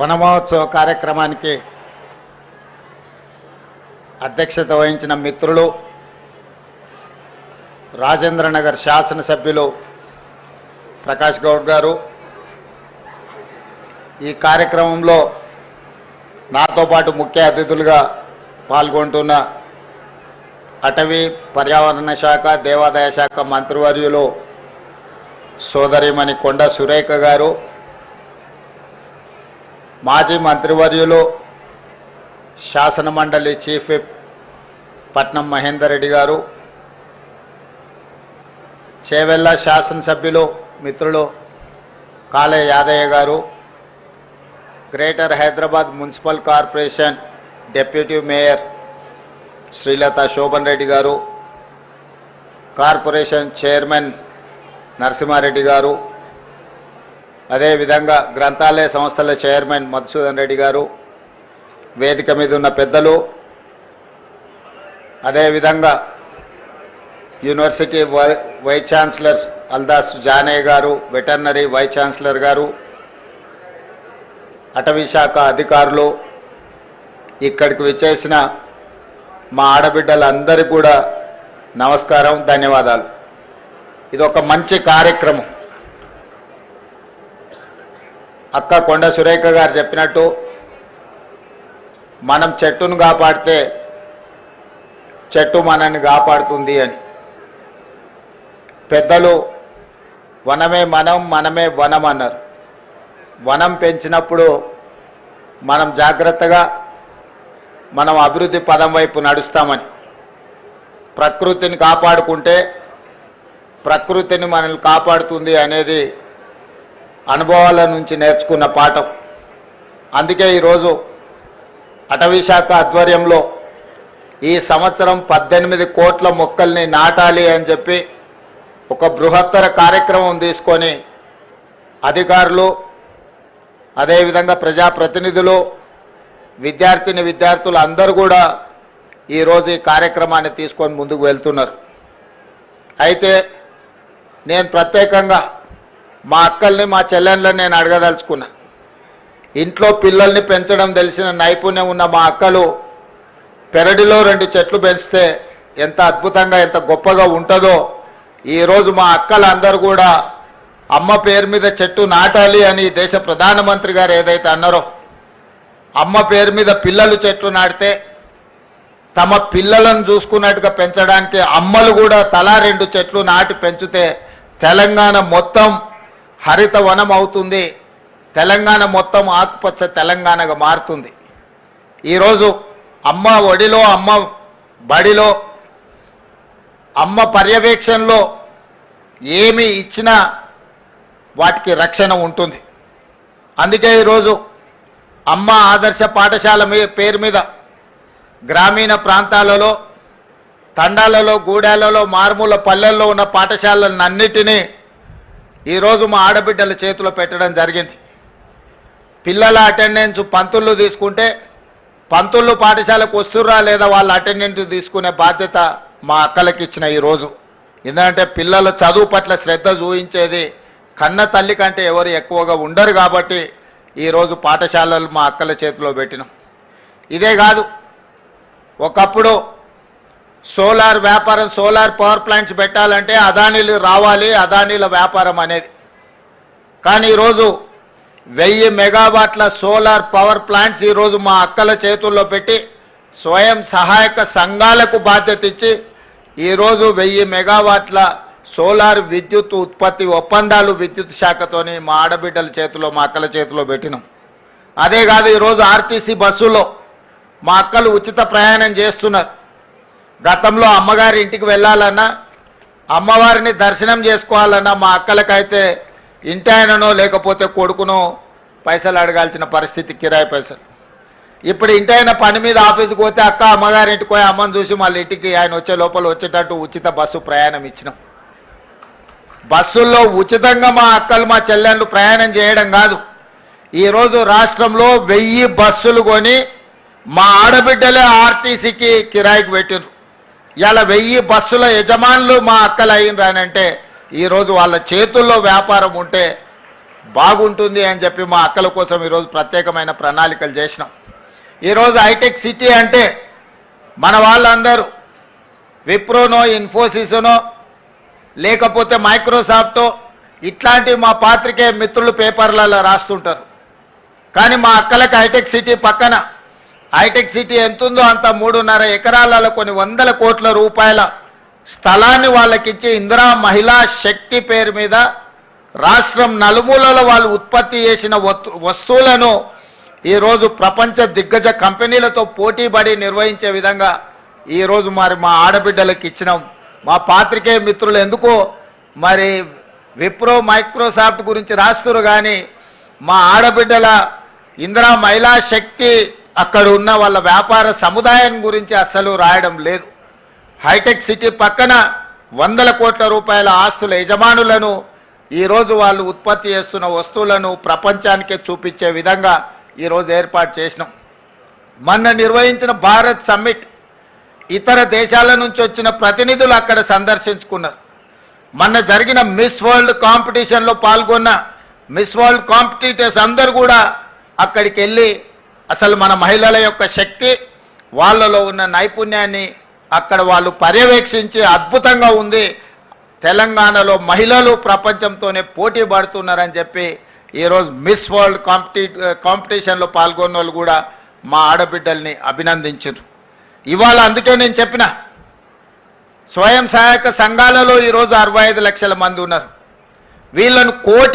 వనమహోత్సవ కార్యక్రమానికి అధ్యక్షత వహించిన మిత్రులు రాజేంద్రనగర్ శాసనసభ్యులు ప్రకాష్ గౌడ్ గారు ఈ కార్యక్రమంలో నాతో పాటు ముఖ్య అతిథులుగా పాల్గొంటున్న అటవీ పర్యావరణ శాఖ దేవాదాయ శాఖ మంత్రివర్యులు సోదరిమణి కొండ సురేఖ గారు మాజీ మంత్రివర్యులు శాసన మండలి చీఫ్ విప్ పట్నం మహేందర్ రెడ్డి గారు చేవెళ్ళ శాసనసభ్యులు మిత్రులు Kale Yadaiah garu greater Hyderabad municipal corporation deputy mayor Srilatha Shobhan Reddy garu corporation chairman Narasimha Reddy గారు అదేవిధంగా గ్రంథాలయ సంస్థల చైర్మన్ మధుసూదన్ రెడ్డి గారు వేదిక మీద ఉన్న పెద్దలు అదేవిధంగా university why vice chancellor Aldas Janaiah garu veterinary vice chancellor గారు అటవీ శాఖ అధికారులు ఇక్కడికి విచ్చేసిన మా ఆడబిడ్డలందరికీ కూడా నమస్కారం ధన్యవాదాలు. ఇది ఒక మంచి కార్యక్రమం. అక్క కొండ సురేఖ గారు చెప్పినట్టు మనం చెట్టును కాపాడితే చెట్టు మనల్ని కాపాడుతుంది అని. పెద్దలు వనమే మనం మనమే వనం అన్నారు. వనం పెంచినప్పుడు మనం జాగ్రత్తగా మనం అభివృద్ధి పదం వైపు నడుస్తామని. ప్రకృతిని కాపాడుకుంటే ప్రకృతిని మనల్ని కాపాడుతుంది అనేది అనుభవాల నుంచి నేర్చుకున్న పాఠం. అందుకే ఈరోజు అటవీశాఖ ఆధ్వర్యంలో ఈ సంవత్సరం పద్దెనిమిది కోట్ల మొక్కల్ని నాటాలి అని చెప్పి ఒక బృహత్తర కార్యక్రమం తీసుకొని అధికారులు అదేవిధంగా ప్రజాప్రతినిధులు విద్యార్థిని విద్యార్థులు అందరూ కూడా ఈరోజు ఈ కార్యక్రమాన్ని తీసుకొని ముందుకు వెళ్తున్నారు. అయితే నేను ప్రత్యేకంగా మా అక్కల్ని మా చెల్లెళ్ళని నేను అడగదలుచుకున్నా. ఇంట్లో పిల్లల్ని పెంచడం తెలిసిన నైపుణ్యం ఉన్న మా అక్కలు పెరడిలో రెండు చెట్లు పెంచితే ఎంత అద్భుతంగా ఎంత గొప్పగా ఉంటుందో ఈరోజు మా అక్కలందరూ కూడా అమ్మ పేరు మీద చెట్టు నాటాలి అని దేశ ప్రధానమంత్రి గారు ఏదైతే అన్నారో అమ్మ పేరు మీద పిల్లలు చెట్లు నాటితే తమ పిల్లలను చూసుకున్నట్టుగా పెంచడానికి అమ్మలు కూడా తలా రెండు చెట్లు నాటి పెంచితే తెలంగాణ మొత్తం హరిత వనం అవుతుంది తెలంగాణ మొత్తం ఆకుపచ్చ తెలంగాణగా మారుతుంది. ఈరోజు అమ్మ ఒడిలో అమ్మ బడిలో అమ్మ పర్యవేక్షణలో ఏమి ఇచ్చినా వాటికి రక్షణ ఉంటుంది. అందుకే ఈరోజు అమ్మ ఆదర్శ పాఠశాల పేరు మీద గ్రామీణ ప్రాంతాలలో తండాలలో గూడాలలో మారుమూల పల్లెల్లో ఉన్న పాఠశాలలన్నిటినీ ఈరోజు మా ఆడబిడ్డల చేతిలో పెట్టడం జరిగింది. పిల్లల అటెండెన్స్ పంతుళ్ళు తీసుకుంటే పంతుళ్ళు పాఠశాలకు వస్తుర్రా లేదా వాళ్ళ అటెండెన్స్ తీసుకునే బాధ్యత మా అక్కలకి ఇచ్చిన ఈరోజు ఎందుకంటే పిల్లల చదువు పట్ల శ్రద్ధ చూపించేది కన్న తల్లి కంటే ఎవరు ఎక్కువగా ఉండరు కాబట్టి ఈరోజు పాఠశాలలు మా అక్కల చేతిలో పెట్టినాం. ఇదే కాదు ఒకప్పుడు సోలార్ వ్యాపారం సోలార్ పవర్ ప్లాంట్స్ పెట్టాలంటే అదానీలు రావాలి అదానీల వ్యాపారం అనేది. కానీ ఈరోజు వెయ్యి మెగావాట్ల సోలార్ పవర్ ప్లాంట్స్ ఈరోజు మా అక్కల చేతుల్లో పెట్టి స్వయం సహాయక సంఘాలకు బాధ్యత ఇచ్చి ఈరోజు వెయ్యి మెగావాట్ల సోలార్ విద్యుత్ ఉత్పత్తి ఒప్పందాలు విద్యుత్ శాఖతోని మా ఆడబిడ్డల చేతిలో మా అక్కల చేతిలో పెట్టినాం. అదే కాదు ఈరోజు ఆర్టీసీ బస్సులో మా అక్కలు ఉచిత ప్రయాణం చేస్తున్నారు. గతంలో అమ్మగారి ఇంటికి వెళ్ళాలన్నా అమ్మవారిని దర్శనం చేసుకోవాలన్నా మా అక్కలకైతే ఇంటాయననో లేకపోతే కొడుకునో పైసలు అడగాల్సిన పరిస్థితి కిరాయి పైసలు. ఇప్పుడు ఇంటి పని మీద ఆఫీస్కి పోతే అక్క అమ్మగారి ఇంటికి పోయి అమ్మని చూసి మళ్ళీ ఇంటికి ఆయన వచ్చే లోపల వచ్చేటట్టు ఉచిత బస్సు ప్రయాణం ఇచ్చినాం. బస్సుల్లో ఉచితంగా మా అక్కలు మా చెల్లెళ్ళు ప్రయాణం చేయడం కాదు. ఈరోజు రాష్ట్రంలో వెయ్యి బస్సులు కొని మా ఆడబిడ్డలే ఆర్టీసీకి కిరాయికి పెట్టిరు ఇలా వెయ్యి బస్సుల యజమానులు మా అక్కలు అయినరానంటే ఈరోజు వాళ్ళ చేతుల్లో వ్యాపారం ఉంటే బాగుంటుంది అని చెప్పి మా అక్కల కోసం ఈరోజు ప్రత్యేకమైన ప్రణాళికలు చేసినాం. ఈరోజు హైటెక్ సిటీ అంటే మన వాళ్ళందరూ విప్రోనో ఇన్ఫోసిస్నో లేకపోతే మైక్రోసాఫ్టో ఇట్లాంటి మా పాత్రికే మిత్రులు పేపర్లలో రాస్తుంటారు. కానీ మా అక్కలకు హైటెక్ సిటీ పక్కన హైటెక్ సిటీ ఎంతుందో అంత మూడున్నర ఎకరాలలో కొన్ని వందల కోట్ల రూపాయల స్థలాన్ని వాళ్ళకిచ్చి ఇందిరా మహిళా శక్తి పేరు మీద రాష్ట్రం నలుమూలలో వాళ్ళు ఉత్పత్తి చేసిన వస్తువులను ఈరోజు ప్రపంచ దిగ్గజ కంపెనీలతో పోటీపడి నిర్వహించే విధంగా ఈరోజు మరి మా ఆడబిడ్డలకు ఇచ్చినాం. మా పాత్రికేయ మిత్రులు ఎందుకో మరి విప్రో మైక్రోసాఫ్ట్ గురించి రాస్తురు కానీ మా ఆడబిడ్డల ఇందిరా మహిళా శక్తి అక్కడ ఉన్న వాళ్ళ వ్యాపార సముదాయం గురించి అస్సలు రాయడం లేదు. హైటెక్ సిటీ పక్కన వందల కోట్ల రూపాయల ఆస్తుల యజమానులను ఈరోజు వాళ్ళు ఉత్పత్తి చేస్తున్న వస్తువులను ప్రపంచానికే చూపించే విధంగా ఈరోజు ఏర్పాటు చేసినాం. మొన్న నిర్వహించిన భారత్ సమ్మిట్ ఇతర దేశాల నుంచి వచ్చిన ప్రతినిధులు అక్కడ సందర్శించుకున్నారు. మొన్న జరిగిన మిస్ వరల్డ్ కాంపిటీషన్లో పాల్గొన్న మిస్ వరల్డ్ కాంపిటీటర్స్ అందరూ కూడా అక్కడికి వెళ్ళి అసలు మన మహిళల యొక్క శక్తి వాళ్ళలో ఉన్న నైపుణ్యాన్ని అక్కడ వాళ్ళు పర్యవేక్షించి అద్భుతంగా ఉంది. తెలంగాణలో మహిళలు ప్రపంచంతోనే పోటీ పడుతున్నారని చెప్పి ఈరోజు మిస్ వరల్డ్ కాంపిటీ కాంపిటీషన్లో పాల్గొన్న వాళ్ళు కూడా మా ఆడబిడ్డల్ని అభినందించారు. ఇవాళ అందుకే నేను చెప్పిన స్వయం సహాయక సంఘాలలో ఈరోజు అరవై ఐదు లక్షల మంది ఉన్నారు. వీళ్ళను కోటి